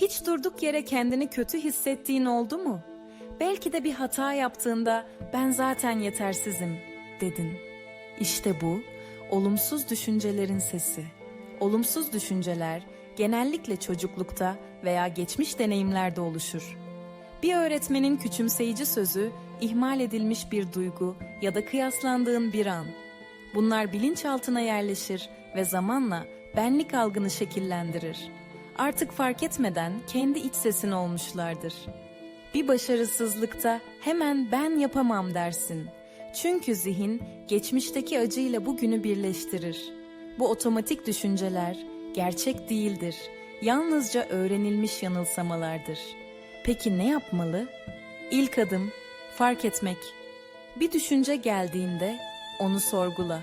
Hiç durduk yere kendini kötü hissettiğin oldu mu? Belki de bir hata yaptığında ben zaten yetersizim dedin. İşte bu olumsuz düşüncelerin sesi. Olumsuz düşünceler genellikle çocuklukta veya geçmiş deneyimlerde oluşur. Bir öğretmenin küçümseyici sözü, ihmal edilmiş bir duygu ya da kıyaslandığın bir an. Bunlar bilinçaltına yerleşir ve zamanla benlik algını şekillendirir. Artık fark etmeden kendi iç sesin olmuşlardır. Bir başarısızlıkta hemen ben yapamam dersin. Çünkü zihin geçmişteki acıyla bugünü birleştirir. Bu otomatik düşünceler gerçek değildir. Yalnızca öğrenilmiş yanılsamalardır. Peki ne yapmalı? İlk adım fark etmek. Bir düşünce geldiğinde onu sorgula.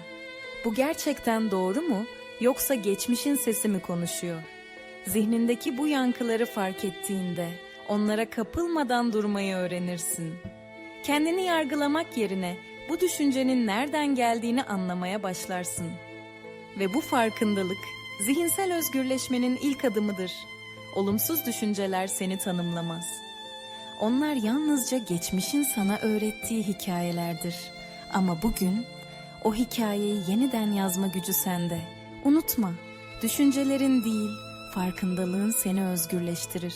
Bu gerçekten doğru mu yoksa geçmişin sesi mi konuşuyor? Zihnindeki bu yankıları fark ettiğinde onlara kapılmadan durmayı öğrenirsin. Kendini yargılamak yerine bu düşüncenin nereden geldiğini anlamaya başlarsın. Ve bu farkındalık zihinsel özgürleşmenin ilk adımıdır. Olumsuz düşünceler seni tanımlamaz. Onlar yalnızca geçmişin sana öğrettiği hikayelerdir. Ama bugün o hikayeyi yeniden yazma gücü sende. Unutma, düşüncelerin değil, farkındalığın seni özgürleştirir.